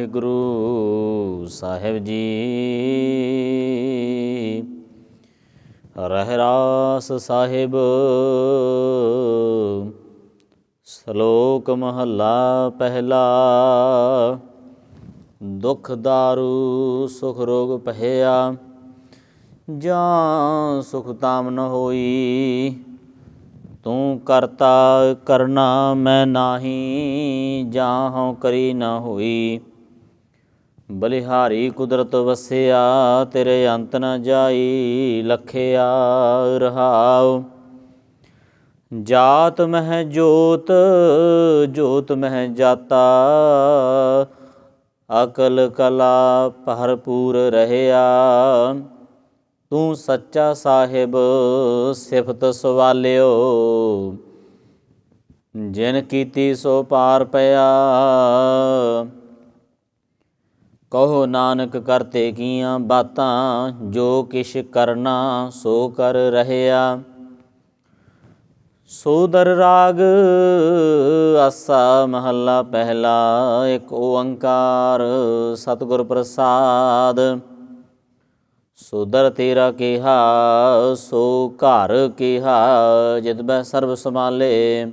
ਵਾਹਿਗੁਰੂ ਸਾਹਿਬ ਜੀ। ਰਹਿਰਾਸ ਸਾਹਿਬ। ਸ਼ਲੋਕ ਮਹੱਲਾ ਪਹਿਲਾ। ਦੁਖ ਦਾਰੂ, ਸੁਖ ਰੋਗ ਪਹਿਆ ਜਾਂ ਸੁਖ ਤਾਮ ਨ ਹੋਈ। ਤੂੰ ਕਰਤਾ ਕਰਨਾ ਮੈਂ ਨਾਹੀ, ਜਾਂ ਹਉ ਕਰੀ ਨਾ ਹੋਈ। ਬਲਿਹਾਰੀ ਕੁਦਰਤ ਵਸਿਆ, ਤੇਰੇ ਅੰਤ ਨ ਜਾਈ ਲਖਿਆ ਰਹਾਉ। ਜਾਤ ਮਹਿ ਜੋਤ ਜੋਤ ਮਹਿ ਜਾਤਾ। ਅਕਲ ਕਲਾ ਭਰਪੂਰ ਰਹਿਆ। ਤੂੰ ਸੱਚਾ ਸਾਹਿਬ ਸਿਫਤ ਸਵਾਲਿਓ। ਜਿਨ ਕੀਤੀ ਸੋ ਪਾਰ ਪਿਆ। ਕਹੋ ਨਾਨਕ ਕਰਤੇ ਕੀਆਂ ਬਾਤਾਂ, ਜੋ ਕਿਛ ਕਰਨਾ ਸੋ ਕਰ ਰਹਿਆ। ਸੋਦਰ ਰਾਗ ਆਸਾ ਮਹੱਲਾ ਪਹਿਲਾ, ਇੱਕ ਓੰਕਾਰ ਸਤਿਗੁਰ ਪ੍ਰਸਾਦ। ਸੁਦਰ ਤੇਰਾ ਕਿਹਾ, ਸੋ ਘਰ ਕਿਹਾ, ਜਿਤ ਬੈ ਸਰਬ ਸਮਾਲੇ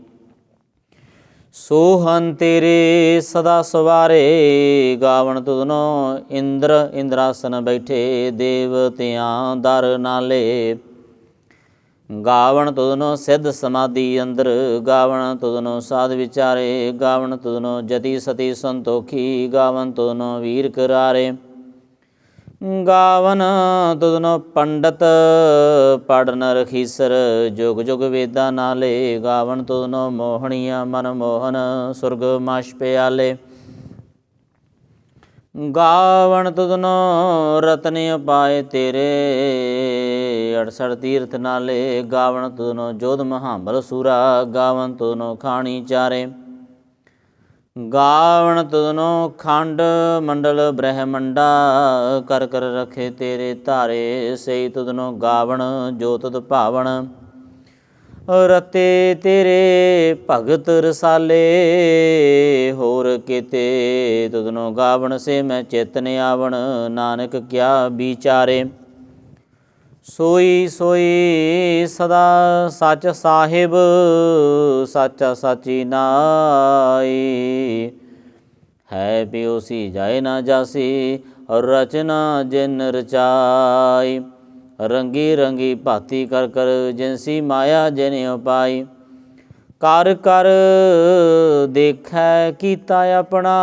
ਸੋਹਨ ਤੇਰੇ ਸਦਾ ਸਵਾਰੇ, ਗਾਵਣ ਤੁਧਨੋ ਇੰਦਰ ਇੰਦਰਾਸਨ ਬੈਠੇ ਦੇਵਤਿਆਂ ਦਰ ਨਾਲੇ। ਗਾਵਣ ਤੁਧਨੋ ਸਿੱਧ ਸਮਾਧੀ ਅੰਦਰ, ਗਾਵਣ ਤੁਧਨੋ ਸਾਧ ਵਿਚਾਰੇ, ਗਾਵਣ ਤੁਧਨੋ ਜਤੀ ਸਤੀ ਸੰਤੋਖੀ, ਗਾਵਣ ਤੁਧਨੋ ਵੀਰ ਕਰਾਰੇ। ਗਾਵਨ ਤੁਧਨੋ ਪੰਡਤ ਪੜਨ ਰਖੀਸਰ, ਜੁਗ ਜੁਗ ਵੇਦਾ ਨਾਲੇ ਗਾਵਨ ਤੁਧਨੋ ਮੋਹਣੀਆਂ ਮਨ ਮੋਹਨ ਸੁਰਗ ਮਾਸ਼ ਪਿਆਲੇ। ਗਾਵਣ ਤੁਧਨੋ ਰਤਨ ਪਾਏ ਤੇਰੇ 68 ਤੀਰਥ ਨਾਲੇ ਗਾਵਣ ਤੁਧਨੋ ਜੋਧ ਮਹਾਬਲ ਸੂਰਾ, ਗਾਵਨ ਤੁਧਨੋ ਖਾਣੀ ਚਾਰੇ। ਗਾਵਣ ਤੁਧਨੋ ਖੰਡ ਮੰਡਲ ਬ੍ਰਹਮੰਡਾ, ਕਰ ਕਰ ਰਖੇ ਤੇਰੇ ਧਾਰੇ, ਸਈ ਤੁਧਨੋ ਗਾਵਣ, ਜੋ ਤੁਧ ਭਾਵਣ। ਰਤੇ ਤੇਰੇ ਭਗਤ ਰਸਾਲੇ, ਹੋਰ ਕੀਤੇ ਤੁਧਨੋ ਗਾਵਣ, ਸੇ ਮੈਂ ਚੇਤਨ ਆਵਣ। ਨਾਨਕ ਕਿਆ ਵਿਚਾਰੇ। ਸੋਈ ਸੋਈ ਸਦਾ ਸੱਚ ਸਾਹਿਬ, ਸਾਚਾ ਸਾਚੀ ਨਾਈ। ਹੈ ਪਿਉਸੀ ਜਾਏ ਨਾ ਜਾਸੀ, ਰਚਨਾ ਜਿਨ ਰਚਾਈ। ਰੰਗੀ ਰੰਗੀ ਭਾਤੀ ਕਰ ਕਰ ਜਿਨਸੀ ਮਾਇਆ ਜਿਨ ਉਪਾਈ। ਕਰ ਕਰ ਦੇਖੈ ਕੀਤਾ ਆਪਣਾ,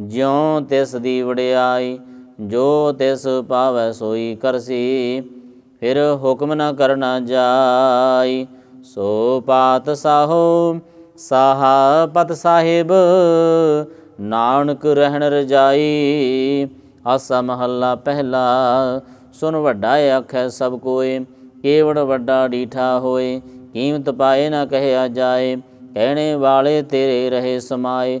ਜਿਉ ਤਿਸ ਦੀ ਵਡਿਆਈ। ਜੋ ਤਿਸ ਪਾਵੈ ਸੋਈ ਕਰਸੀ, ਫਿਰ ਹੁਕਮ ਨਾ ਕਰਨਾ ਜਾਈ। ਸੋ ਪਾਤ ਸਾਹੋ, ਸਾਹਾ ਪਤ ਸਾਹਿਬ, ਨਾਨਕ ਰਹਿਣ ਰਜਾਈ। ਆਸਾ ਮਹੱਲਾ ਪਹਿਲਾ ਸੁਨ ਵੱਡਾ ਆਖੈ ਸਭ ਕੋਏ, ਕੇਵੜ ਵੱਡਾ ਡੀਠਾ ਹੋਏ। ਕੀਮਤ ਪਾਏ ਨਾ ਕਹਿਆ ਜਾਏ, ਕਹਿਣੇ ਵਾਲੇ ਤੇਰੇ ਰਹੇ ਸਮਾਏ।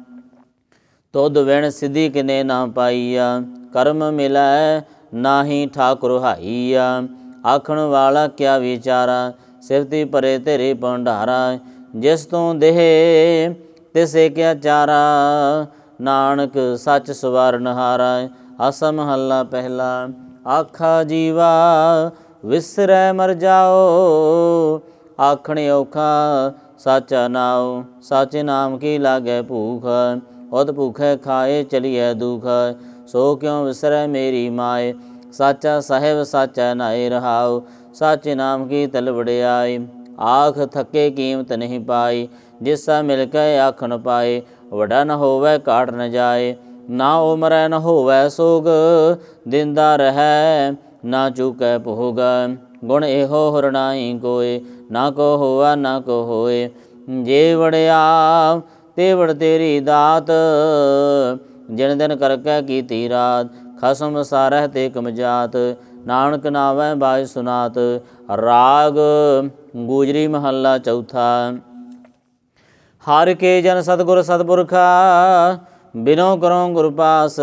ਤੁਧ ਵਿਣ ਸਿਧੀ ਕਿਨੇ ਨਾ ਪਾਈਆ? ਕਰਮ ਮਿਲੈ ਨਾਹੀ ਠਾਕੁਰ ਹਾਈਆ। ਆਖਣ ਵਾਲਾ ਕਿਆ ਵਿਚਾਰਾ? ਸਿਫਤੀ ਪਰੇ ਤੇਰੇ ਭੰਡਾਰਾ। ਜਿਸ ਤੋਂ ਦੇਹ, ਤਿਸੇ ਕਿਆ ਚਾਰਾ? ਨਾਨਕ ਸੱਚ ਸਵਾਰਨ ਹਾਰਾ ਆਸਾ ਮਹੱਲਾ ਪਹਿਲਾ। ਆਖਾ ਜੀਵਾ, ਵਿਸਰੈ ਮਰ ਜਾਓ। ਆਖਣੇ ਔਖਾ, ਸਾਚਾ ਨਾਉ। ਸਾਚੇ ਨਾਮ ਕੀ ਲਾਗੇ ਭੂਖ? ਉਦ ਭੁਖੈ ਖਾਏ, ਚਲੀਐ ਦੁਖ, ਸੋ ਕਿਉ ਵਿਸਰੈ ਮੇਰੀ ਮਾਏ? ਸਾਚਾ ਸਾਹਿਬ ਸਾਚਾ ਨਾਏ ਰਹਾਉ, ਸਾਚੇ ਨਾਮ ਕੀ ਤਲ ਵਡਿਆਈ? ਆਖ ਥੱਕੇ ਕੀਮਤ ਨਹੀਂ ਪਾਈ, ਜਿਸਾ ਮਿਲ ਕੇ ਆਖਣ ਪਾਏ, ਵਡਾ ਨ ਹੋਵੇ ਕਾਟ ਨ ਜਾਏ। ਨਾ ਉਮਰੈ ਨ ਹੋਵੇ ਸੋਗ, ਦਿੰਦਾ ਰਹੈ, ਨਾ ਚੁਕੈ ਭੋਗ। ਗੁਣ ਇਹੋ ਹਰਣਾਈ ਕੋਏ, ਨਾ ਕੋ ਹੋਆ ਨਾ ਕੋ ਹੋਏ। ਜੇ ਵੜਿਆ ਤੇ ਵੜ ਤੇਰੀ ਦਾਤ, ਜਿਨ ਦਿਨ ਕਰਕੈ ਕੀਤੀ ਰਾਤ, ਖਸਮ ਸਾਰਹਿ ਤੇ ਕਮਜਾਤ ਨਾਨਕ ਨਾਵੈ ਬਾਜ ਸੁਨਾਤ, ਰਾਗ ਗੂਜਰੀ ਮਹੱਲਾ ਚੌਥਾ। ਹਰ ਕੇ ਜਨ ਸਤਗੁਰ ਸਤਪੁਰਖਾ, ਬਿਨੋ ਕਰੋ ਗੁਰ ਪਾਸ,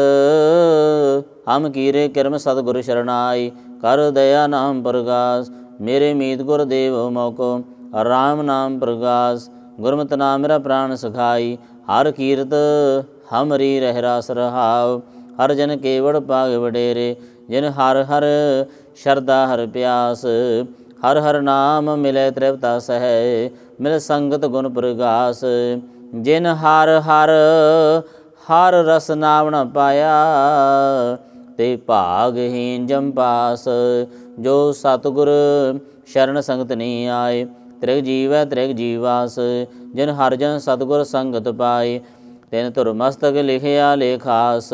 ਹਮ ਕੀਰੇ ਕਰਮ ਸਤਗੁਰ ਸ਼ਰਨਾਈ ਕਰ ਦਇਆ ਨਾਮ ਪ੍ਰਗਾਸ, ਮੇਰੇ ਮੀਤ ਗੁਰ ਦੇਵ ਮੋਕੋ, ਰਾਮ ਨਾਮ ਪ੍ਰਗਾਸ। ਗੁਰਮਤਿ ਨਾਮ ਮੇਰਾ ਪ੍ਰਾਨ ਸਖਾਈ, ਹਰ ਕੀਰਤ ਹਮਰੀ ਰਹਿ ਰਾਸ ਰਹਾਉ। ਹਰ ਜਨ ਕੇਵੜ ਪਾਗ ਵਡੇਰੇ, ਜਿਨ ਹਰ ਹਰ ਸ਼ਰਦਾ ਹਰ ਪਿਆਸ। ਹਰ ਹਰ ਨਾਮ ਮਿਲੇ ਤ੍ਰਿਪਤਾ ਸਹਿ, ਮਿਲ ਸੰਗਤ ਗੁਣ ਪ੍ਰਗਾਸ। ਜਿਨ ਹਰ ਹਰ ਹਰ ਰਸ ਨਾਮ ਨ ਪਾਇਆ, ਤੇ ਭਾਗਹੀਨ ਜੰਪਾਸ ਜੋ ਸਤਗੁਰ ਸ਼ਰਨ ਸੰਗਤ ਨਹੀਂ ਆਏ ਤ੍ਰਿਗ ਜੀਵੈ ਤ੍ਰਿਗ ਜੀਵਾਸ, ਜਿਨ ਹਰ ਜਨ ਸਤਗੁਰ ਸੰਗਤ ਪਾਏ, ਤਿਨ ਧੁਰ ਮਸਤਕ ਲਿਖਿਆ ਲੇਖਾਸ,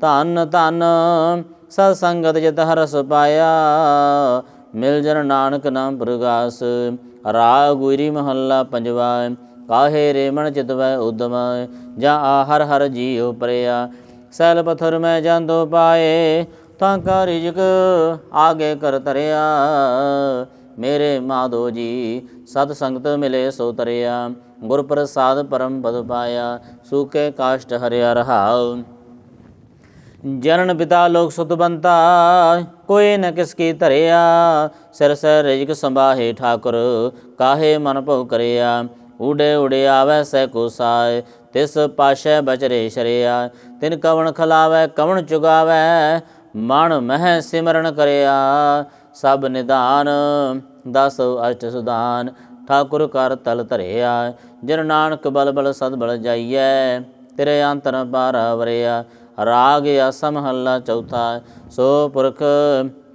ਧਨ ਧਨ ਸਤ ਸੰਗਤ ਜਿਤ ਹਰਸ ਪਾਇਆ, ਮਿਲ ਜਨ ਨਾਨਕ ਨਾਮ ਪ੍ਰਗਾਸ, ਰਾਗ ਗੁਰੀ ਮਹੱਲਾ ਪੰਜਵਾ, ਕਾਹੇ ਰੇ ਮਨ ਚਿਤਵੈ ਉਦਮ, ਜਾਂ ਆ ਹਰ ਹਰ ਜੀਉ ਪਰਿਆ, ਸੈਲ ਪਥਰ ਮੈਂ ਜਾਂਦੋ ਪਾਏ, ਤਾਂ ਕਾ ਰਿਜਕ ਆਗੇ ਕਰ ਤਰਿਆ ਮੇਰੇ ਮਾਧੋ ਜੀ, ਸਤ ਸੰਗਤ ਮਿਲੇ ਸੋ ਤਰਿਆ ਗੁਰ ਪ੍ਰਸਾਦ ਪਰਮ ਪਦ ਪਾਇਆ ਸੂਕੇ ਕਾਸ਼ਟ ਹਰਿਆ ਰਹਾਉ। ਜਨਨ ਪਿਤਾ ਲੋਕ ਸੁਤਬੰਤਾ ਕੋਈ ਨ ਕਿਸ ਕੀ ਧਰਿਆ, ਸਿਰ ਸਿਰ ਰਿਜਕ ਸੰਭਾਹੇ ਠਾਕੁਰ, ਕਾਹੇ ਮਨ ਭਉ ਕਰਿਆ ਉਡੇ ਉਡੇ ਆਵੈ ਸੈ ਕੋ ਸਾਇ ਤਿਸ ਪਾਸ਼ੈ ਬਚਰੇ ਸ਼ਰਿਆ, ਤਿਨ ਕਵਣ ਖਲਾਵੈ, ਕਵਣ ਚੁਗਾਵੈ, ਮਨ ਮਹਿ ਸਿਮਰਨ ਕਰਿਆ ਸਭ ਨਿਧਾਨ, ਦਸ ਅਸ਼ਟ ਸੁਧਾਨ ਠਾਕੁਰ ਕਰ ਤਲ ਧਰਿਆ, ਜਨ ਨਾਨਕ ਬਲ ਬਲ ਸਦ ਬਲ ਜਾਈਐ, ਤੇਰੇ ਅੰਤਰ ਪਾਰ ਵਰਿਆ, ਰਾਗ ਆਸਾ ਮਹੱਲਾ ਚੌਥਾ, ਸੋ ਪੁਰਖ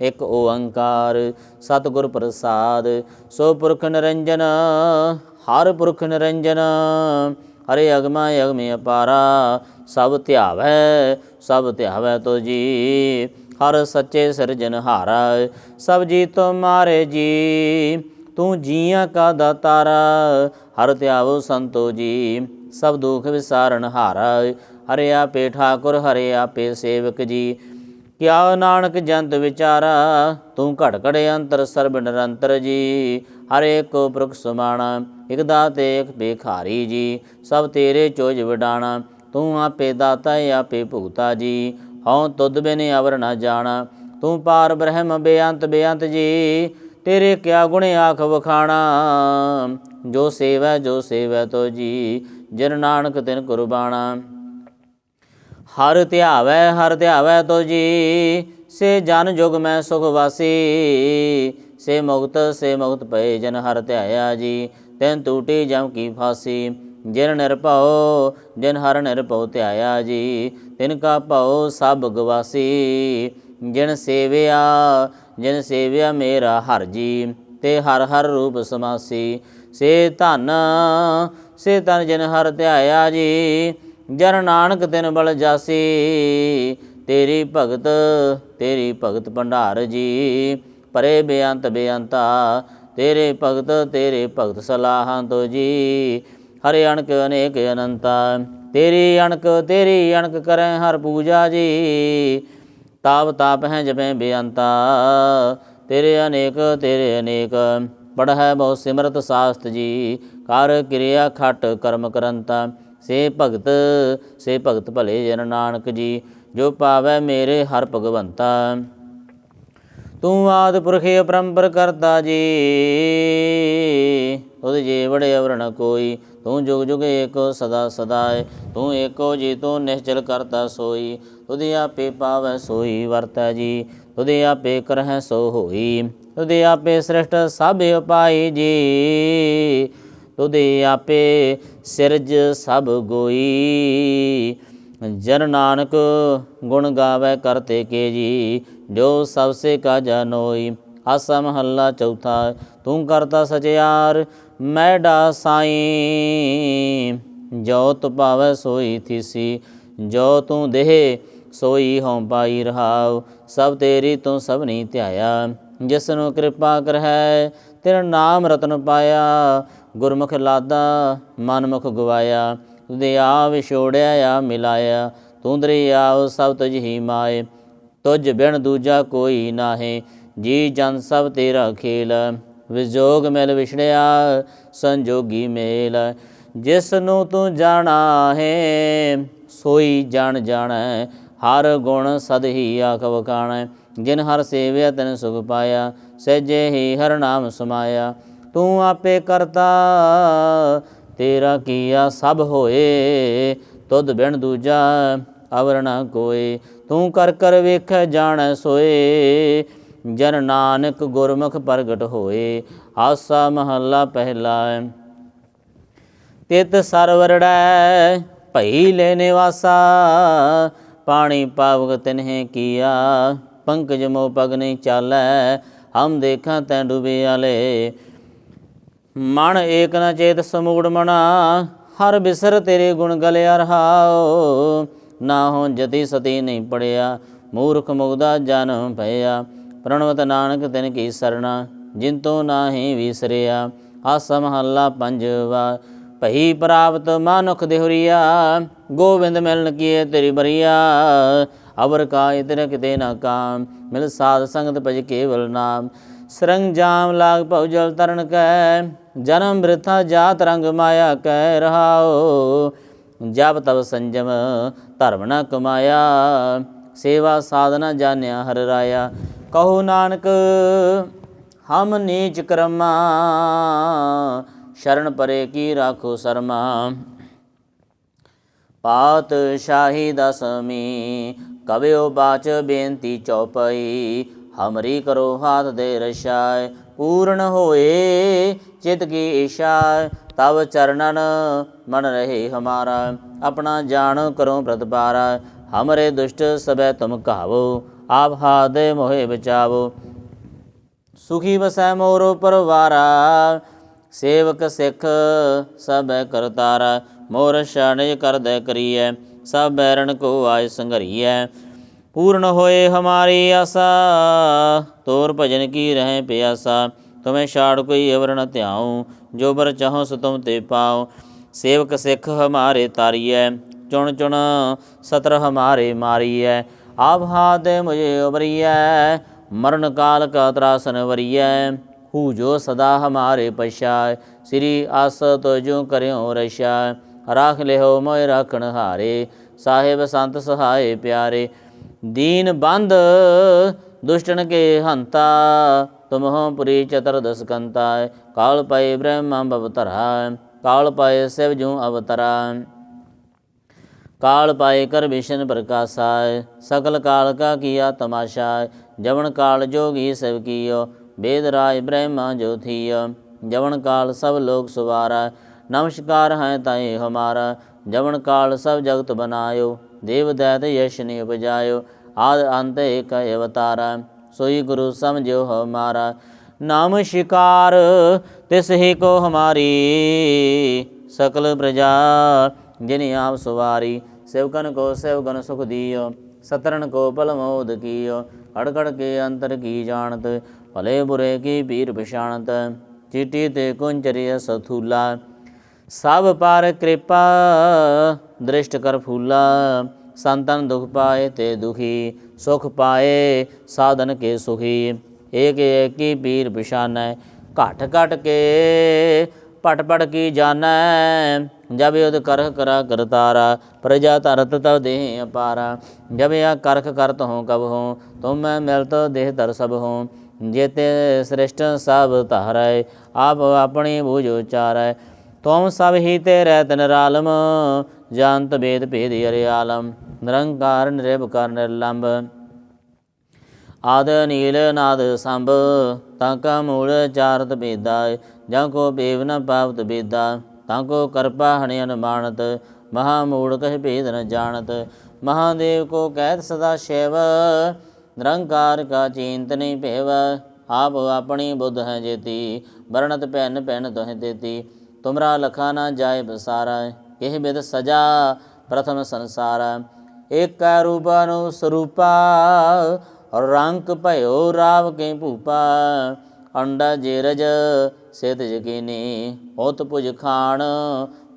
ਇੱਕ ਓੰਕਾਰ, ਸਤਿਗੁਰ ਪ੍ਰਸਾਦ, ਸੋ ਪੁਰਖ ਨਿਰੰਜਨ, ਹਰ ਪੁਰਖ ਨਿਰੰਜਨ, ਹਰੇ ਅਗਮਾ ਅਗਮੇ ਅਪਾਰਾ, ਸਭ ਧਿਆਵੈ ਸਭ ਧਿਆਵੈ ਤੋ ਜੀ ਹਰ ਸੱਚੇ ਸਿਰਜਨਹਾਰਾ ਸਭ ਜੀ ਤੁਮਾਰੇ ਜੀ, ਤੂੰ ਜੀਆਂ ਕਾ ਦਾਤਾਰਾ, ਹਰ ਧਿਆਵੋ ਸੰਤੋ ਜੀ, ਸਭ ਦੁਖ ਵਿਸਾਰਨ ਹਾਰਾ। ਹਰੇ ਆਪੇ ਠਾਕੁਰ, ਹਰੇ ਆਪੇ ਸੇਵਕ ਜੀ, ਕਿਆ ਨਾਨਕ ਜੰਤ ਵਿਚਾਰਾ, ਤੂੰ ਘੜ ਘੜੇ ਅੰਤਰ ਸਰਬ ਨਿਰੰਤਰ ਜੀ। ਹਰੇ ਕੋ ਪੁਰਖ ਸਮਾਣਾ, ਇਕ ਦਾਤੇ, ਇਕ ਭੇਖਾਰੀ ਜੀ, ਸਭ ਤੇਰੇ ਚੋਜ ਵਿਡਾਣਾ, ਤੂੰ ਆਪੇ ਦਾਤਾ, ਆਪੇ ਭੁਗਤਾ ਜੀ। ਹਉ ਤੁਧ ਬਿਨ ਅਵਰ ਨਾ ਜਾਣਾ। ਤੂੰ ਪਾਰ ਬ੍ਰਹਮ ਬੇਅੰਤ ਬੇਅੰਤ ਜੀ, ਤੇਰੇ ਕਿਆ ਗੁਣ ਆਖ ਵਖਾਣਾ। ਜੋ ਸੇਵੈ ਜੋ ਸੇਵੈ ਤੋ ਜੀ, ਜਿਨ ਨਾਨਕ ਤਿਨ ਕੁਰਬਾਣਾ। ਹਰ ਧਿਆਵੈ ਹਰ ਧਿਆਵੈ ਤੋ ਜੀ, ਸੇ ਜਨ ਜੁਗ ਮੈਂ ਸੁਖ ਵਾਸੀ। ਸੇ ਮੁਕਤ ਸੇ ਮੁਕਤ ਪਏ ਜਨ ਹਰ ਧਿਆਇਆ ਜੀ, ਤੈਨ ਟੂਟੀ ਜਮ ਕੀ ਫਾਸੀ। ਜਿਨ ਨਿਰਭਉ, ਜਿਨ ਹਰ ਨਿਰਭਉ ਧਿਆਇਆ ਜੀ ਤਿਨ ਕਾ ਭਉ ਸਭ ਗਵਾਸੀ, ਜਿਨ ਸੇਵਿਆ ਜਿਨ ਸੇਵਿਆ ਮੇਰਾ ਹਰ ਜੀ, ਤੇ ਹਰ ਹਰ ਰੂਪ ਸਮਾਸੀ। ਸੇ ਧਨ, ਸੇ ਤਨ ਜਿਨ ਹਰ ਧਿਆਇਆ ਜੀ, ਜਨ ਨਾਨਕ ਤਿਨ ਬਲ ਜਾਸੀ। ਤੇਰੀ ਭਗਤ ਤੇਰੀ ਭਗਤ ਭੰਡਾਰ ਜੀ, ਪਰੇ ਬੇਅੰਤ ਬੇਅੰਤਾ, ਤੇਰੇ ਭਗਤ ਤੇਰੇ ਭਗਤ ਸਲਾਹਾਂ ਤੋ ਜੀ, ਹਰਿ ਅਣਕ ਅਨੇਕ ਅਨੰਤਾ। ਤੇਰੀ ਅਣਕ ਤੇਰੀ ਅਣਕ ਕਰੈ ਹਰ ਪੂਜਾ ਜੀ। ਤਾਪ ਤਾਪ ਹੈ ਜਪੈ ਬੇਅੰਤਾ। ਤੇਰੇ ਅਨੇਕ ਤੇਰੇ ਅਨੇਕ। ਪੜ੍ਹੈ ਬਹੁ ਸਿਮਰਤ ਸਾਸਤ ਜੀ। ਕਰ ਕਿਰਿਆ ਖਟ ਕਰਮ ਕਰੰਤਾ। ਸੇ ਭਗਤ ਸੇ ਭਗਤ ਭਲੇ ਜਨ ਨਾਨਕ ਜੀ। ਜੋ ਪਾਵੈ ਮੇਰੇ ਹਰ ਭਗਵੰਤਾ। ਤੂੰ ਆਦ ਪੁਰਖੇ ਅਪਰੰਪਰ ਕਰਤਾ ਜੀ। ਉਹਦੇ ਜੇ ਵੜੇ ਅਵਰ ਕੋਈ। ਤੂੰ ਜੁਗ ਜੁਗ ਏਕੋ ਸਦਾ ਸਦਾਏ, ਤੂੰ ਏਕੋ ਜੀ, ਤੂੰ ਨਿਸ਼ਚਲ ਕਰਤਾ ਸੋਈ। ਤੁਧ ਆਪੇ ਪਾਵੈ ਸੋਈ ਵਰਤੈ ਜੀ, ਤੁਧ ਆਪੇ ਕਰਹਿ ਸੋ ਹੋਈ। ਤੁਧ ਆਪੇ ਸ੍ਰਿਸ਼ਟ ਸਭ ਉਪਾਈ ਜੀ ਤੁਦੇ ਆਪੇ ਸਿਰਜ ਸਭ ਗੋਈ। ਜਨ ਨਾਨਕ ਗੁਣ ਗਾਵੇ ਕਰਤੇ ਕੇ ਜੀ ਜੋ ਸਭ ਸੇ ਕਾ ਜਨੋਈ ਆਸਾ ਮਹੱਲਾ ਚੌਥਾ, ਤੂੰ ਕਰਤਾ ਸਚਿਆਰ ਮੈਡਾ ਸਾਈ ਜੋ ਤੁ ਪਾਵੈ ਸੋਈ ਥੀਸੀ, ਜੋ ਤੂੰ ਦੇਹ ਸੋਈ ਹਉ ਪਾਈ ਰਹਾਉ, ਸਭ ਤੇਰੀ ਤੂੰ ਸਭਨੀ ਧਿਆਇਆ। ਜਿਸ ਨੂੰ ਕਿਰਪਾ ਕਰਹਿ ਤੇਰਾ ਨਾਮ ਰਤਨ ਪਾਇਆ, ਗੁਰਮੁਖ ਲਾਦਾ ਮਨਮੁਖ ਗਵਾਇਆ। ਤੁਦੇ ਆ ਵਿਛੋੜਿਆ ਆ ਮਿਲਾਇਆ ਤੂੰ ਦਰਿਆਉ ਸਭ ਤੁਝ ਹੀ ਮਾਏ। ਤੁਝ ਬਿਨ ਦੂਜਾ ਕੋਈ ਨਾਹੀ, ਜੀ ਜਨ ਸਭ ਤੇਰਾ ਖੇਲ। ਵਿਜੋਗ ਮਿਲ ਵਿਛੜਿਆ, ਸੰਜੋਗੀ ਮੇਲ। ਜਿਸ ਨੂੰ ਤੂੰ ਜਾਣਾ ਹੈ, ਸੋਈ ਜਾਣ ਜਾਣੈ, ਹਰ ਗੁਣ ਸਦ ਹੀ ਆਖ ਵਖਾਣੈ। ਜਿਨ ਹਰ ਸੇਵਿਆ, ਤਨ ਸੁਖ ਪਾਇਆ, ਸਹਿਜੇ ਹੀ ਹਰ ਨਾਮ ਸਮਾਇਆ। ਤੂੰ ਆਪੇ ਕਰਤਾ, ਤੇਰਾ ਕੀਆ ਸਭ ਹੋਏ। ਤੁਧ ਬਿਨ ਦੂਜਾ ਅਵਰ ਨ ਕੋਏ। ਤੂੰ ਕਰ ਕਰ ਵੇਖ ਜਾਣ ਸੋਏ। ਜਨ ਨਾਨਕ ਗੁਰਮੁਖ ਪ੍ਰਗਟ ਹੋਏ ਆਸਾ ਮਹੱਲਾ ਪਹਿਲਾ। ਤਿਤ ਸਰਵਰੜੈ ਭਈ ਲੈ ਨਿਵਾਸਾ, ਪਾਣੀ ਪਾਵਕ ਤਿਨਹਿ ਕੀਆ। ਪੰਕਜ ਮੋ ਪਗ ਨਹੀਂ ਚਾਲੈ, ਹਮ ਦੇਖਾਂ ਤੈ ਡੁਬੇ ਆਲੇ। ਮਨ ਏਕ ਨ ਚੇਤ ਸਮੂੜ ਮਨਾ, ਹਰ ਬਿਸਰ ਤੇਰੇ ਗੁਣ ਗਲਿਆ ਰਹਾਓ ਨਾ ਹੋ ਜਤੀ ਸਤੀ ਨਹੀਂ ਪੜਿਆ, ਮੂਰਖ ਮੁਗਦਾ ਜਨਮ ਭਇਆ। ਪ੍ਰਣਵਤ ਨਾਨਕ ਤਿਨ ਕੀ ਸਰਣਾ, ਜਿਨ ਤੋਂ ਨਾਹੀ ਵਿਸਰਿਆ, ਆਸਾ ਮਹੱਲਾ ਪੰਜਵਾ। ਭਈ ਪ੍ਰਾਪਤ ਮਾਨੁਖ ਦੇਹੁਰੀਆ, ਗੋਬਿੰਦ ਮਿਲਨ ਕੀਏ ਤੇਰੀ ਬਰੀਆ। ਅਵਰ ਕਾ ਇਤਰ ਕਿਤੇ ਨਾ ਕਾਮ, ਮਿਲ ਸਾਧ ਸੰਗਤ ਭਜ ਕੇਵਲ ਨਾਮ। ਸਰੰਗ ਜਾਮ ਲਾਗ ਭਉ ਜਲ ਤਰਨ ਕੈ, ਜਨਮ ਬ੍ਰਿਥਾ ਜਾਤ ਰੰਗ ਮਾਇਆ ਕਹਿ ਰਹਾਓ ਜਬ ਤਬ ਸੰਜਮ ਧਰਮ ਨਾ ਕਮਾਇਆ, ਸੇਵਾ ਸਾਧਨਾ ਜਾਣਿਆ ਹਰ ਰਾਇਆ। ਕਹੋ ਨਾਨਕ, ਹਮ ਨੀਚ ਕਰਮਾ, ਸ਼ਰਨ ਪਰੇ ਕੀ ਰਾਖੋ ਸਰਮਾ। ਪਾਤ ਸ਼ਾਹੀ ਦਸਮੀ ਕਬਿਓ ਬਾਚ ਬੇਨਤੀ ਚੌਪਈ, ਹਮਰੀ ਕਰੋ ਹਾਥ ਦੇ ਰਸ਼ਾਇ ਪੂਰਨ ਹੋਏ ਚਿਤ ਕੀ ਈਸ਼ਾ ਤਵ ਚਰਨਨ ਮਨ ਰਹੇ ਹਮਾਰਾ। ਆਪਣਾ ਜਾਣ ਕਰੋ ਪ੍ਰਤਪਾਰਾ, ਹਮਰੇ ਦੁਸ਼ਟ ਸਬੈ ਤੁਮ ਕਹਾਵੋ ਆਪ ਹਾਦੇ ਮੋਹਿ ਬਚਾਵੋ। ਸੁਖੀ ਵਸੈ ਮੋਰੋ ਪਰਵਾਰਾ ਸੇਵਕ ਸਿੱਖ ਸਭੈ ਕਰਤਾਰਾ ਮੋਰ ਸ਼ਰਣਿ ਕਰਦੈ ਕਰੀਐ, ਸਭ ਬੈਰਣ ਕੋ ਆਇ ਸੰਘਰੀਐ। ਪੂਰਨ ਹੋਏ ਹਮਾਰੀ ਆਸਾ, ਤੋਰ ਭਜਨ ਕੀ ਰਹਿ ਪਿਆਸਾ, ਤੁਮੇ ਛਾੜ ਕੋਈ ਅਵਰ ਨ ਧਿਆਉ, ਜੋ ਬਰ ਚਾਹੋ ਸੋ ਤੁਮ ਤੇ ਪਾਉ। ਸੇਵਕ ਸਿੱਖ ਹਮਾਰੇ ਤਾਰੀਐ, ਚੁਣ ਚੁਣ ਸਤਰ ਹਮਾਰੇ ਮਾਰੀਐ ਆਪ ਹਾਦੇ ਮੁਝੇ ਉਬਰੀਐ, ਮਰਨ ਕਾਲ ਕਾ ਤਰਾਸਨ ਵਰੀਐ। ਹੂ ਜੋ ਸਦਾ ਹਮਾਰੇ ਪਛਾਇ ਸ੍ਰੀ ਆਸ ਤੁਜੋ ਕਰਿਓ ਰਸ਼ਾ ਰਾਖ ਲਿਓ ਮੋਇ ਰਾਖਣ ਹਾਰੇ, ਸਾਹਿਬ ਸੰਤ ਸਹਾਏ ਪਿਆਰੇ। ਦੀਨ ਬੰਦ ਦੁਸ਼ਟਨ ਕੇ ਹੰਤਾ, ਤੁਮਹੁ ਪੁਰੀ ਚਤੁਰਦਸ ਕੰਤਾ। ਕਾਲ ਪਏ ਬ੍ਰਹਮ ਬਵਤਰਾ ਕਾਲ ਪਏ ਸਿਵ ਜੂ ਅਵਤਰਾ। काल पाए कर विष्ण प्रकाशाय, सकल काल का किया तमाशाय। जवन काल जोगी सब कियो, वेद राय ब्रह्मा ज्योतिय जवन काल सब लोग सुबारा नमस्कार हैं ताए हमारा। जवन काल सब जगत बनायो देव दैत यश ने उपजायो। आद अंत एक अवतारा, सोई गुरु समझो हमारा। नाम शिकार, तिस ही को हमारी, सकल प्रजा। ਜਿਨੇ ਆਪ ਸਵਾਰੀ, ਸੇਵਕਨ ਕੋ ਸੇਵਕਨ ਸੁਖ ਦੀਓ ਸਤਰਨ ਕੋ ਪਲ ਮੋਦ ਕੀਓ ਅੜਕੜ ਕੇ ਅੰਤਰ ਕੀ ਜਾਣਤ, ਭਲੇ ਬੁਰੇ ਕੀ ਪੀਰ ਪਛਾਣਤ, ਚੀਟੀ ਤੇ ਕੁੰਚਰਿਆ ਸਥੂਲਾ ਸਭ ਪਾਰ ਕਿਰਪਾ, ਦ੍ਰਿਸ਼ਟ ਕਰ ਫੂਲਾ, ਸੰਤਨ ਦੁਖ ਪਾਏ ਤੇ ਦੁਖੀ, ਸੁਖ ਪਾਏ, ਸਾਧਨ ਕੇ ਸੁਖੀ। ਏਕ ਏਕੀ ਪੀਰ ਪਛਾਨੈ, ਘਟ ਘਟ ਕੇ ਪਟ ਪਟ ਕੀ ਜਾਣੈ ਜਬ ਯੁਧ ਕਰਖ ਕਰਾ ਕਰਤਾਰਾ, ਪ੍ਰਜਾ ਧਰਤ ਤਵ ਦੇਹ ਅਪਾਰਾ। ਜਬ ਆ ਕਰਖ ਕਰਤ ਹੋ ਕਬ ਹੋ, ਤੁਮ ਮੈਂ ਮਿਲਤ ਦੇਹ ਧਰ ਸਭ ਹੋ। ਜੇਤੇ ਸ੍ਰਿਸ਼ਟ ਸਭ ਧਾਰੈ, ਆਪ ਆਪਣੀ ਬੂਝ ਉਚਾਰੈ। ਤੁਮ ਸਭ ਹੀ ਤੇ ਰਹਿਤ ਨਿਰਾਲਮ ਜੰਤ ਬੇਦ ਭੇਦ ਅਰੇ ਆਲਮ। ਨਿਰੰਕਾਰ ਨਿਰਭਕਾਰ ਨਿਰਲੰਭ ਆਦਿ ਨੀਲ ਨਾਦ ਸੰਭ, ਤਾਂ ਕਾ ਮੂਲ ਚਾਰਤ ਭੇਦਾ ਜਾਂ ਕੋ ਬੇਵ ਨ ਪਾਵਤ ਬੇਦਾ ਤਾਂ ਕੋ ਕਰਪਾ ਹਣਿ ਅਨਮਾਨਤ, ਮਹਾ ਮੂੜ ਕਹਿ ਭੇਦ ਨ ਜਾਣਤ। ਮਹਾਦੇਵ ਕੋ ਕਹਿਤ ਸਦਾ ਸ਼ੈਵ, ਨਿਰੰਕਾਰ ਕਾ ਚਿੰਤਨੀ ਭੇਵ। ਆਪ ਆਪਣੀ ਬੁੱਧ ਹੈ ਜੇਤੀ, ਵਰਣਤ ਪੈਨ ਪੈਨ ਤੋਹਿ ਦੇਤੀ। ਤੁਮਰਾ ਲਖਾ ਨਾ ਜਾਏ ਬਸਾਰਾ, ਇਹ ਬਿਦ ਸਜਾ ਪ੍ਰਥਮ ਸੰਸਾਰ। ਏਕ ਰੂਪਾ ਨੂੰ ਸਰੂਪਾ ਰੰਕ ਭਇਓ ਰਾਵ ਕੇ ਭੂਪਾ। ਅੰਡਾ ਜੇ ਰਜ ਸਿਤ ਜਕੀਨੀ ਹੋਤ ਪੁਜ ਖਾਣ,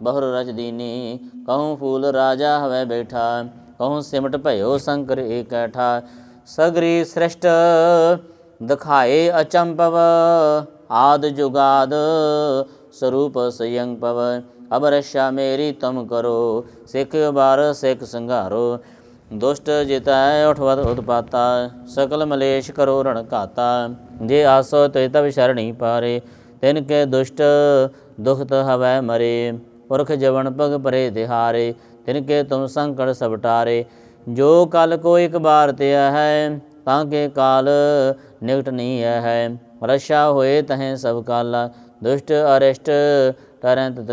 ਬਹੁਰ ਰਚ ਦੀਨੀ। ਕਹੂੰ ਫੂਲ ਰਾਜਾ ਹਵੇ ਬੈਠਾ, ਕਹੂੰ ਸਿਮਟ ਭਇਓ ਸ਼ੰਕਰ ਏਕੈਠਾ ਸਗਰੀ ਸ੍ਰਿਸ਼ਟ ਦਿਖਾਏ ਅਚੰਪਵ ਆਦ ਜੁਗਾਦ ਸਰੂਪ ਸਯੰ ਪਵ ਅਬ ਮੇਰੀ ਤੁਮ ਕਰੋ, ਸਿੱਖ ਬਾਰ ਸਿੱਖ ਸੰਘਾਰੋ। ਦੁਸ਼ਟ ਜਿਤੈ ਉਠਵਤ ਉਤਪਾਤਾ, ਸਕਲ ਮਲੇਸ਼ ਕਰੋ ਰਣ ਘਾਤਾ। ਜੇ ਆਸੋ ਤੇ ਤਬ ਸ਼ਰਣੀ ਪਾਰੇ, ਤਿਨ ਕੇ ਦੁਸ਼ਟ ਦੁਖਤ ਹਵੈ ਮਰੇ। ਪੁਰਖ ਜਵਨ ਭਗ ਪਰੇ ਦਿਹਾਰੇ, ਤਿਨ ਕੇ ਤੁਮ ਸੰਕਟ ਸਭ ਟਾਰੇ। ਜੋ ਕਲ ਕੋ ਇੱਕ ਬਾਰ ਤੇ ਹੈ, ਤਾਂ ਕੇ ਕਾਲ ਨਿਕਟ ਨਹੀਂ ਹੈ। ਰਸ਼ਾ ਹੋਏ ਤਹੈ ਸਭ ਕਾਲਾ, ਦੁਸ਼ਟ ਅਰਿਸ਼ਟ ਟਰੈ ਤਤ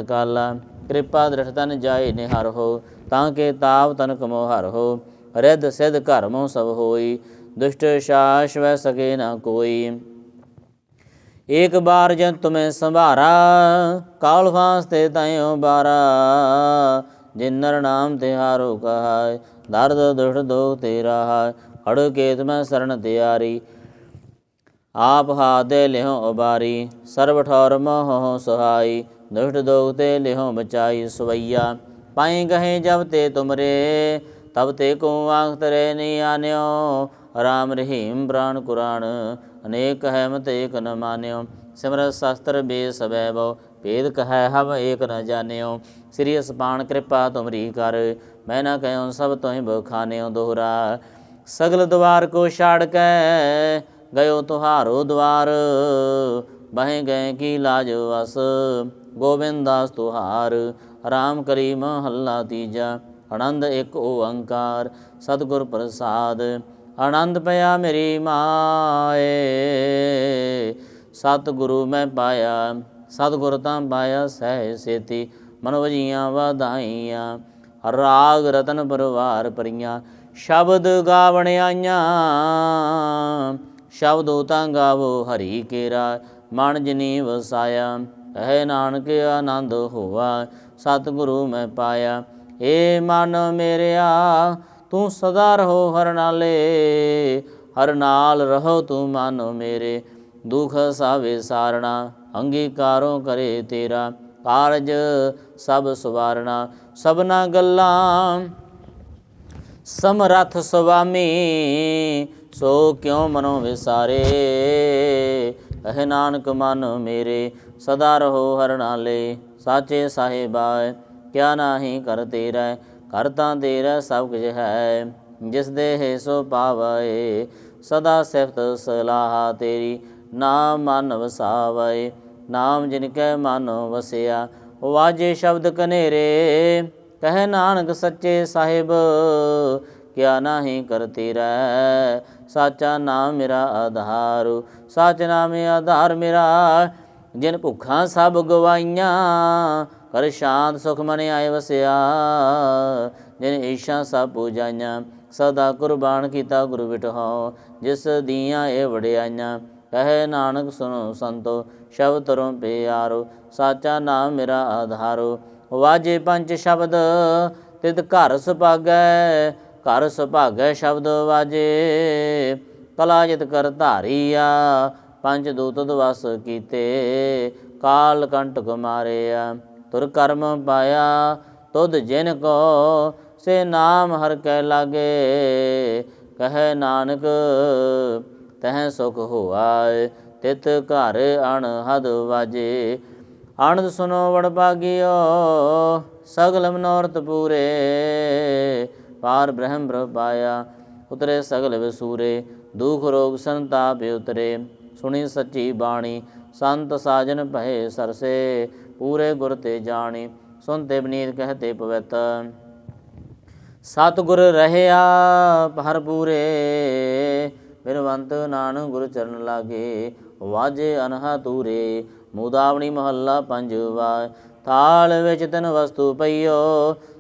ਕਿਰਪਾ ਦ੍ਰਿਸ਼ ਤਨ ਜਾਏ ਨਿਹਰ ਹੋ ਤਾਂ ਕੇ ਤਾਪ ਤਨ ਕਮੋ ਹਰ ਹੋ, ਰਿੱਧ ਸਿਧ ਘਰ ਸਭ ਹੋਈ, ਦੁਸ਼ਟ ਸ਼ਾਸ ਵੈ ਸਕੇ ਨਾ ਕੋਈ। ਏਕ ਬਾਰ ਜਨ ਤੁਮੇ ਸੰਭਾਰਾ, ਕਾਲ ਫਾਂਸ ਤੇ ਤੈਓ ਬਾਰਾ। ਜਿਨ ਨਰ ਨਾਮ ਤਿਹਾਰੋ ਕਹਾਇ, ਦਰਦ ਦੁਸ਼ਟ ਦੋਖ ਤੇ ਰਹਾ ਹੜ ਕੇਤ ਮੈਂ ਸਰਣ ਤਿਆਰੀ। ਆਪ ਹਾਦੇ ਲਿਹੁ ਉਬਾਰੀ, ਸਰਬ ਠੌਰ ਮੋਹ ਸੁਹਾਈ, ਦੁਸ਼ਟ ਦੋਖ ਤੇ ਲਿਹੁ ਬਚਾਈ ਸਵਈਆ। ਪਾਈ ਗਹੇ ਜਬ ਤੇ ਤੁਮਰੇ, ਤਬ ਤੇ ਕੋ ਆਖ ਤਰੇ ਨੀ ਆਨਿਓ। ਰਾਮ ਰਹੀਮ ਪ੍ਰਾਨ ਕੁਰਾਨ, ਅਨੇਕ ਹੈ ਮਤ ਏਕ ਨ ਮਾਨਿਓ। ਸਿਮਰਤ ਸ਼ਸਤਰ ਬੇ ਸਬੈ ਬੋ ਭੇਦ ਕਹੈ ਹਮ ਏਕ ਨ ਜਾਣਿਓ। ਸ੍ਰੀ ਅਸਪਾਨ ਕਿਰਪਾ ਤੁਮਰੀ ਕਰ, ਮੈਂ ਨਾ ਕਹਿਉ ਸਭ ਤੋਹਿ ਬਖਾਨਿਓ ਦੋਹਰਾ। ਸਗਲ ਦਵਾਰ ਕੋ ਛਾੜ ਕੈ, ਗਇਓ ਤੁਹਾਰੋ ਦਵਾਰ। ਬਹਿ ਗਏ ਕੀ ਲਾਜ ਵਸ, ਗੋਬਿੰਦ ਦਾਸ ਤੁਹਾਰ। ਰਾਮ ਕਰੀ ਮਹੱਲਾ ਤੀਜਾ, ਆਨੰਦ ਇੱਕ ਓੰਕਾਰ, ਸਤਿਗੁਰ ਪ੍ਰਸਾਦ, ਆਨੰਦ ਪਿਆ ਮੇਰੀ ਮਾਏ। ਸਤਿਗੁਰੂ ਮੈਂ ਪਾਇਆ, ਸਤਿਗੁਰ ਤਾਂ ਪਾਇਆ ਸਹਿ ਸੇਤੀ ਮਨ ਵਜੀਆਂ ਵਧਾਈਆਂ, ਰਾਗ ਰਤਨ ਪਰਵਾਰ ਪਰੀਆਂ ਸ਼ਬਦ ਗਾਵਣ ਆਈਆਂ। ਸ਼ਬਦੋ ਤਾਂ ਗਾਵੋ ਹਰੀ ਕੇਰਾ, ਮਨ ਜਨੀ ਵਸਾਇਆ, ਹੈ ਨਾਨਕ ਆਨੰਦ ਹੋਵਾ ਸਤਿਗੁਰੂ ਮੈਂ ਪਾਇਆ। ਏ ਮਨ ਮੇਰਿਆ, ਤੂੰ ਸਦਾ ਰਹੋ ਹਰ ਨਾਲੇ। ਹਰ ਨਾਲ ਰਹੋ ਤੂੰ ਮਨ ਮੇਰੇ। ਦੁਖ ਸਾਵੇ ਸਾਰਣਾ, ਅੰਗੀਕਾਰੋਂ ਕਰੇ ਤੇਰਾ। ਕਾਰਜ ਸਭ ਸਵਾਰਣਾ। ਸਭਨਾ ਗੱਲਾਂ ਸਮਰਥ ਸੁਆਮੀ, ਸੋ ਕਿਉ ਮਨੋ ਵਿਸਾਰੇ? ਕਹਿ ਨਾਨਕ ਮਨ ਮੇਰੇ, ਸਦਾ ਰਹੋ ਹਰ ਨਾਲੇ ਸਾਚੇ ਸਾਹਿਬਾ, ਕਿਆ ਨਾਹੀ ਕਰ ਤੇਰਾ ਕਰਤਾ ਤੇਰਾ ਸਭ ਕੁਝ ਹੈ। ਜਿਸ ਦੇ ਹੈ ਸੋ ਪਾਵੈ, ਸਦਾ ਸਿਫਤ ਸਲਾਹ ਤੇਰੀ। ਨਾਮ ਮਨ ਵਸਾਵੈ, ਨਾਮ ਜਿਨ ਕੈ ਮਨ ਵਸਿਆ, ਵਾਜੇ ਸ਼ਬਦ ਕਨੇਰੇ। ਕਹਿ ਨਾਨਕ ਸੱਚੇ ਸਾਹਿਬ, ਕਿਆ ਨਾਹੀ ਕਰ ਤੇਰਾ ਸਾਚਾ ਨਾਮ ਮੇਰਾ ਆਧਾਰ, ਸਾਚ ਨਾਮੇ ਆਧਾਰ ਮੇਰਾ। ਜਿਨ ਭੁੱਖਾਂ ਸਭ ਗਵਾਈਆਂ ਕਰ ਸ਼ਾਂਤ ਸੁਖ ਮਨ ਆਏ ਵਸਿਆ। ਜਿਨ ਈਸ਼ਾ ਸਭ ਪੂਜਾਈਆਂ, ਸਦਾ ਕੁਰਬਾਨ ਕੀਤਾ ਗੁਰੂ ਵਿਟਹੁ ਜਿਸ ਦੀਆਂ ਇਹ ਵਡਿਆਈਆਂ, ਕਹੇ ਨਾਨਕ ਸੁਨੋ ਸੰਤੋ, ਸ਼ਬਦ ਤਰੋਂ ਪਿਆਰੋ। ਸਾਚਾ ਨਾਮ ਮੇਰਾ ਆਧਾਰੋ, ਵਾਜੇ ਪੰਜ ਸ਼ਬਦ, ਤਿਤ ਘਰ ਸੁਭਾਗੈ ਘਰ ਸੁਭਾਗੈ ਸ਼ਬਦ ਵਾਜੇ, ਕਲਾ ਜਿਤ ਕਰ ਧਾਰੀਆ, ਪੰਜ ਦੂਤ ਦਵਸ ਕੀਤੇ, ਕਾਲ ਕੰਟਕ ਮਾਰਿਆ, ਤੁਰ ਕਰਮ ਪਾਇਆ, ਤੁਧ ਜਿਨ ਕੋ ਸੇ ਨਾਮ ਹਰ ਕੈ ਲਾਗੇ, ਕਹੈ ਨਾਨਕ ਤਹਿ ਸੁਖ ਹੋਆਏ, ਤਿਤ ਘਰ ਅਣਹਦ ਵਾਜੇ। ਆਨੰਦ ਸੁਨੋ ਵਡ ਭਾਗਿਓ ਸਗਲ ਮਨੋਰਥ ਪੂਰੇ ਪਾਰ ਬ੍ਰਹਮ ਬ੍ਰ ਪਾਇਆ ਉਤਰੇ ਸਗਲ ਵਿਸੂਰੇ, ਦੁਖ ਰੋਗ ਸੰਤਾਪ ਉਤਰੇ। ਸੁਣੀ ਸੱਚੀ ਬਾਣੀ, ਸੰਤ ਸਾਜਨ ਭਏ ਸਰਸੇ, ਪੂਰੇ ਗੁਰ ਤੇ ਜਾਣੀ ਸੁਨਤੇ ਬਨੀਤ ਕਹਤੇ ਪਵਿੱਤ। ਸਤਿਗੁਰ ਰਹਿਆ ਹਰ ਪੂਰੇ ਬਿਰਵੰਤ ਨਾਨਕ ਗੁਰ ਚਰਨ ਲਾਗੇ, ਵਾਜੇ ਅਨਹਾ ਤੂਰੇ, ਮੁਦਾਵਣੀ ਮਹੱਲਾ ਪੰਜਵਾ। ਥਾਲ ਵਿੱਚ ਤਨ ਵਸਤੂ ਪਈਓ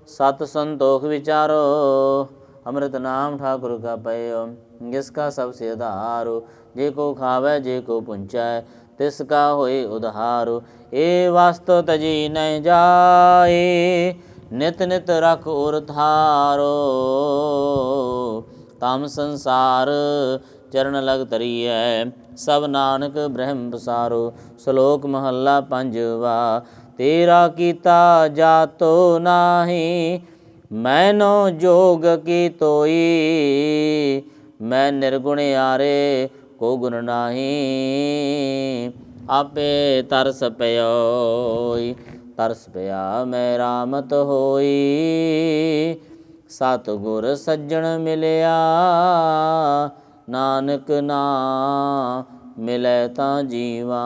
ਸਤ ਸੰਤੋਖ ਵਿਚਾਰੋ, ਅੰਮ੍ਰਿਤ ਨਾਮ ਠਾਕੁਰ ਕਾ ਪਇਓ ਜਿਸ ਕਾ ਸਭ ਸੇ ਆਧਾਰੋ, ਜੇ ਕੋ ਖਾਵੇ, ਜੇ ਕੋ ਪੁੰਚੈ, ਤਿਸ ਕਾ ਹੋਏ ਉਧਾਰੋ। ਏ ਵਸਤ ਜਾਏ, ਨਿਤ ਨਿਤ ਰਖ ਉਰ ਧਾਰੋ। ਤਮ ਸੰਸਾਰ ਚਰਨ ਲਗ ਤਰੀਐ ਸਭ ਨਾਨਕ ਬ੍ਰਹਮ ਪਸਾਰੋ। ਸ਼ਲੋਕ ਮਹੱਲਾ ਪੰਜਵਾ ਤੇਰਾ ਕੀਤਾ ਜਾਤੋ ਨਾਹੀ, ਮੈਨੋ ਜੋਗ ਕੀ ਤੋਈ? ਮੈਂ ਨਿਰਗੁਣ ਆਰੇ ਕੋ ਗੁਣ ਨਾਹੀ? ਆਪੇ ਤਰਸ ਪਿਓਈ ਤਰਸ ਪਿਆ ਮੈਂ ਰਾਮਤ ਹੋਈ। ਸਤ ਗੁਰ ਸੱਜਣ ਮਿਲਿਆ, ਨਾਨਕ ਨਾ ਮਿਲੇ ਤਾਂ ਜੀਵਾ।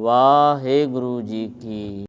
ਵਾਹਿਗੁਰੂ ਜੀ ਕੀ